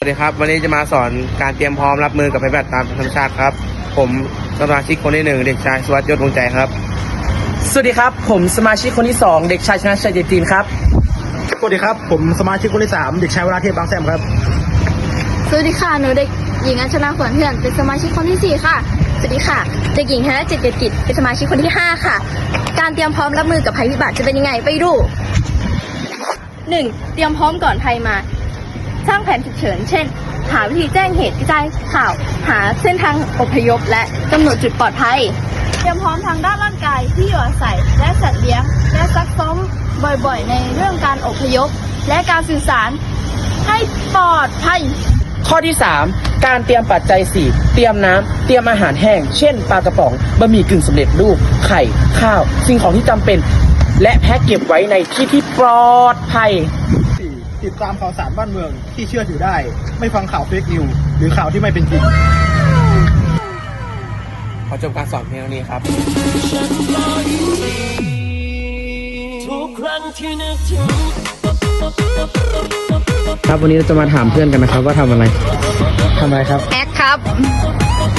สวัสดีครับ วันนี้จะมาสอนการเตรียมพร้อมรับมือกับภัยพิบัติตามธรรมชาติครับ ผมสมาชิกคนที่หนึ่งเด็กชายสุวัสดิ์ยศวงใจครับ สวัสดีครับ ผมสมาชิกคนที่2เด็กชายชนะชัยเจตีนครับ สวัสดีครับ ผมสมาชิกคนที่สามเด็กชายวราเทพบางแซมครับ สวัสดีค่ะ หนูเด็กหญิงอัญชนาขวัญเพื่อน เป็นสมาชิกคนที่4ค่ะ สวัสดีค่ะ เด็กหญิงธนจิตเกียรติกิจ เป็นสมาชิกคนที่5ค่ะ การเตรียมพร้อมรับมือกับภัยพิบัติจะเป็นยังไงไปดู 1. เตรียมพร้อมก่อนภัยมา สร้างแผนฉุกเฉิน เช่น หาวิธีแจ้งเหตุกระจายข่าว หาเส้นทางอพยพ และกำหนดจุดปลอดภัย เตรียมพร้อมทางด้านร่างกายที่อยู่อาศัยและสัตว์เลี้ยง และซักซ้อมบ่อยๆ ในเรื่องการอพยพ และการสื่อสารให้ปลอดภัย ข้อที่ 3 การเตรียมปัจจัย 4 เตรียมน้ำ เตรียมอาหารแห้ง เช่น ปลากระป๋อง บะหมี่กึ่งสำเร็จรูป ไข่ ข้าว สิ่งของที่จำเป็น และแพ็กเก็บไว้ในที่ที่ปลอดภัย ติดตามข่าวสารบ้านเมืองที่เชื่อถือได้ ไม่ฟังข่าวเฟกนิวหรือข่าวที่ไม่เป็นจริง ขอจบการสอนเพียงเท่านี้ครับครับวันนี้เราจะมาถามเพื่อนกันนะครับว่าทำอะไร ทำอะไรครับ แอคครับแอคเหมือนกันครับ